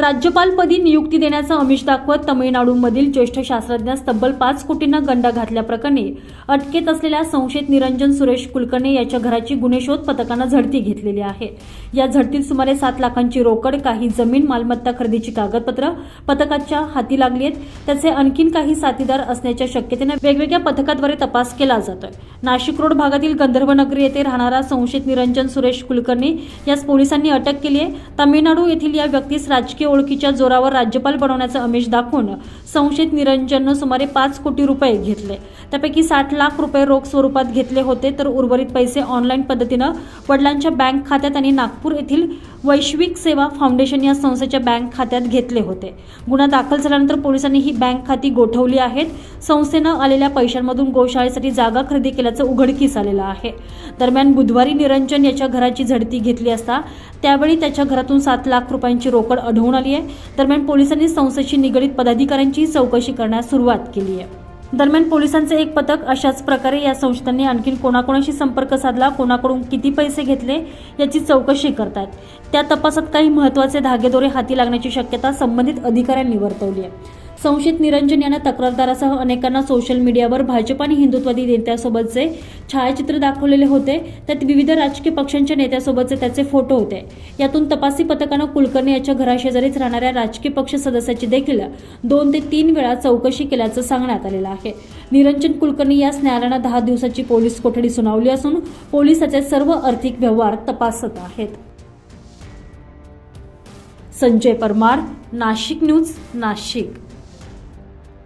राज्यपालपदी नियुक्ती देण्याचं अमिष दाखवत तमिळनाडूमधील ज्येष्ठ शास्त्रज्ञास तब्बल पाच कोटींना गंडा घातल्याप्रकरणी अटकेत असलेल्या संशयित निरंजन सुरेश कुलकर्णी याच्या घराची गुन्हेशोध पथकानं झडती घेतलेली आहे. या झडतीत सुमारे सात लाखांची रोकड काही जमीन मालमत्ता खरेदीची कागदपत्र पथकाच्या हाती लागली आहेत. त्याचे आणखीन काही साथीदार असण्याच्या शक्यतेनं वेगवेगळ्या पथकाद्वारे तपास केला जातोय. नाशिक रोड भागातील गंधर्वनगरी येथे राहणारा संशयित निरंजन सुरेश कुलकर्णी यास पोलिसांनी अटक केली आहे. तमिळनाडू येथील या व्यक्तीस राजकीय ओळखीच्या जोरावर राज्यपाल बनवण्याचं आमिष दाखवून संशयित निरंजननं सुमारे पाच कोटी रुपये घेतले. त्यापैकी साठ लाख रुपये रोख स्वरूपात घेतले होते तर उर्वरित पैसे ऑनलाईन पद्धतीनं वडिलांच्या बँक खात्यात आणि नागपूर येथील वैश्विक सेवा फाउंडेशन या संस्थेच्या बँक खात्यात घेतले होते. गुन्हा दाखल झाल्यानंतर पोलिसांनी ही बँक खाती गोठवली आहेत. संस्थेनं आलेल्या पैशांमधून गोशाळेसाठी जागा खरेदी केल्याचं उघडकीस आलेलं आहे. दरम्यान बुधवारी निरंजन याच्या घराची झडती घेतली असता त्यावेळी त्याच्या घरातून सात लाख रुपयांची रोकड आढळून आली आहे. दरम्यान पोलिसांनी संस्थेशी निगडीत पदाधिकाऱ्यांची चौकशी करण्यास सुरुवात केली आहे. दरम्यान पोलिसांचे एक पथक अशाच प्रकारे या संस्थांनी आणखी कोणाकोणाशी संपर्क साधला कोणाकडून किती पैसे घेतले याची चौकशी करतात त्या तपासात काही महत्त्वाचे धागेदोरे हाती लागण्याची शक्यता संबंधित अधिकाऱ्यांनी वर्तवली आहे. संशयित निरंजन यांना तक्रारदारासह अनेकांना सोशल मीडियावर भाजप आणि हिंदुत्वादी नेत्यासोबतचे छायाचित्र दाखवलेले होते. त्यात विविध राजकीय पक्षांच्या नेत्यासोबतचे त्याचे फोटो होते. यातून तपासी पथकानं कुलकर्णी याच्या घराशेजारीच राहणाऱ्या राजकीय पक्ष सदस्याची देखील दोन ते तीन वेळा चौकशी केल्याचं सांगण्यात आलेलं आहे. निरंजन कुलकर्णी यास न्यायालयानं दहा दिवसाची पोलीस कोठडी सुनावली असून पोलिसाचे सर्व आर्थिक व्यवहार तपासत आहेत. संजय परमार नाशिक न्यूज नाशिक.